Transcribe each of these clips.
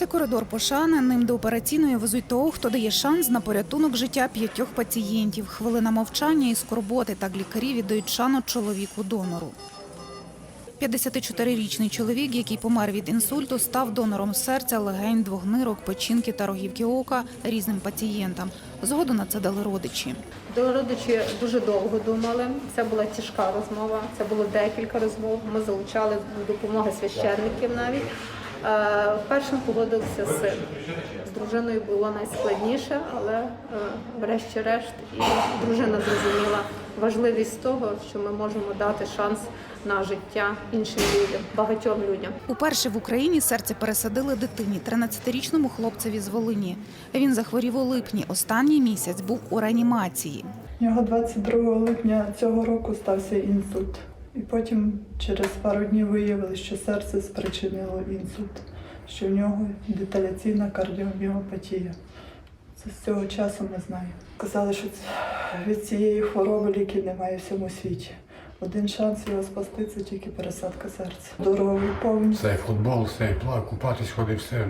Це коридор пошани. Ним до операційної везуть того, хто дає шанс на порятунок життя п'ятьох пацієнтів. Хвилина мовчання і скорботи. Так лікарі віддають шану чоловіку донору. 54-річний чоловік, який помер від інсульту, став донором серця, легень, двогнирок, печінки та рогівки ока різним пацієнтам. Згоду на це дали родичі. До родичі дуже довго думали. Це була тяжка розмова. Це було декілька розмов. Ми залучали допомоги священників навіть. Е, Першим погодився син. З дружиною було найскладніше, але е, врешті-решт і дружина зрозуміла важливість того, що ми можемо дати шанс на життя іншим людям, багатьом людям. Уперше в Україні серце пересадили дитині, 13-річному хлопцеві з Волині. Він захворів у липні. Останній місяць був у реанімації. У нього 22 липня цього року стався інсульт. І потім через пару днів виявили, що серце спричинило інсульт, що в нього деталяційна кардіоміопатія. Це з цього часу ми знаємо. Казали, що від цієї хвороби ліків немає в всьому світі. Один шанс його спасти це тільки пересадка серця. Дорогу повністю. Це футбол, все, плав, купатись ходив, все.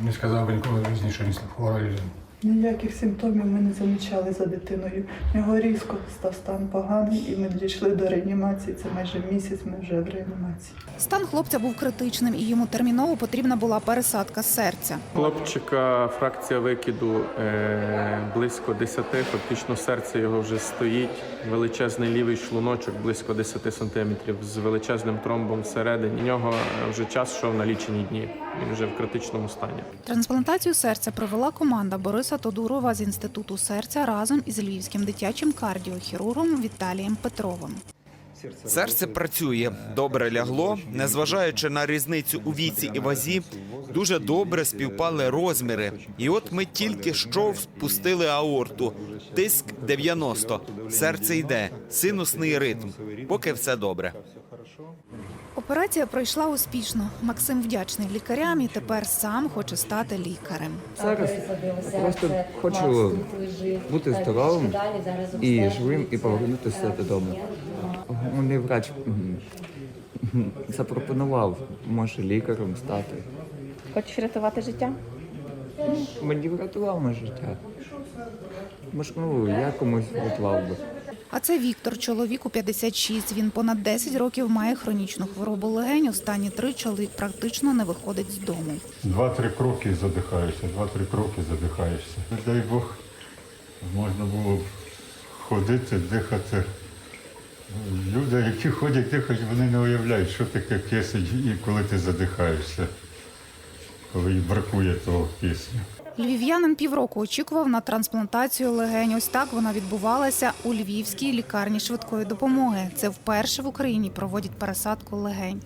Не сказав би ніколи в житті, що не хвора людина. Ніяких симптомів ми не замічали за дитиною. В нього різко став стан поганий, і ми дійшли до реанімації. Це майже місяць. Ми вже в реанімації. Стан хлопця був критичним, і йому терміново потрібна була пересадка серця. Хлопчика фракція викиду е, близько 10, фактично серце його вже стоїть. Величезний лівий шлуночок близько 10 сантиметрів з величезним тромбом всередині. У нього е, вже час йшов на лічені дні. Він вже в критичному стані. Трансплантацію серця провела команда Бориса Тодурова з інституту серця разом із львівським дитячим кардіохірургом Віталієм Петровим. Серце працює, добре лягло, незважаючи на різницю у віці і вазі, дуже добре співпали розміри. І от ми тільки що спустили аорту. Тиск 90, серце йде, синусний ритм. Поки все добре. Операція пройшла успішно. Максим вдячний лікарям і тепер сам хоче стати лікарем. Зараз просто хочу бути здоровим і живим і повернутися додому. Мені врач запропонував, може лікарем стати. Хочеш рятувати життя? Мені врятував моє життя. Може, ну, я комусь врятував би. А це Віктор, чоловіку 56. Він понад 10 років має хронічну хворобу легень. Останні три чоловік практично не виходить з дому. Два-три кроки і задихаєшся, два-три кроки задихаєшся. Дай Бог, можна було б ходити, дихати. Люди, які ходять, дихають, вони не уявляють, що таке кисень і коли ти задихаєшся, коли бракує того кисню. Львів'янин півроку очікував на трансплантацію легень. Ось так вона відбувалася у львівській лікарні швидкої допомоги. Це вперше в Україні проводять пересадку легень.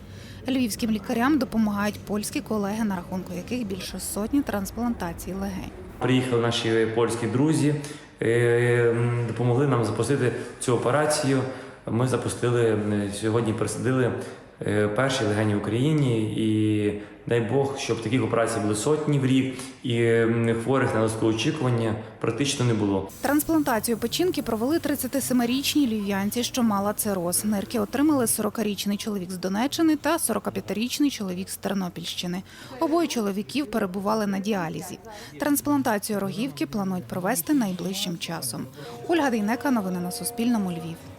Львівським лікарям допомагають польські колеги, на рахунку яких більше сотні трансплантацій легень. Приїхали наші польські друзі, е, допомогли нам запустити цю операцію. Ми запустили е, сьогодні, присадили е, перші легені в Україні. І дай Бог, щоб таких операцій були сотні в рік, і хворих на листкове очікування практично не було. Трансплантацію печінки провели 37-річній львів'янці, що мала цироз. Нирки отримали 40-річний чоловік з Донеччини та 45-річний чоловік з Тернопільщини. Обоє чоловіків перебували на діалізі. Трансплантацію рогівки планують провести найближчим часом. Ольга Дейнека, новини на Суспільному, Львів.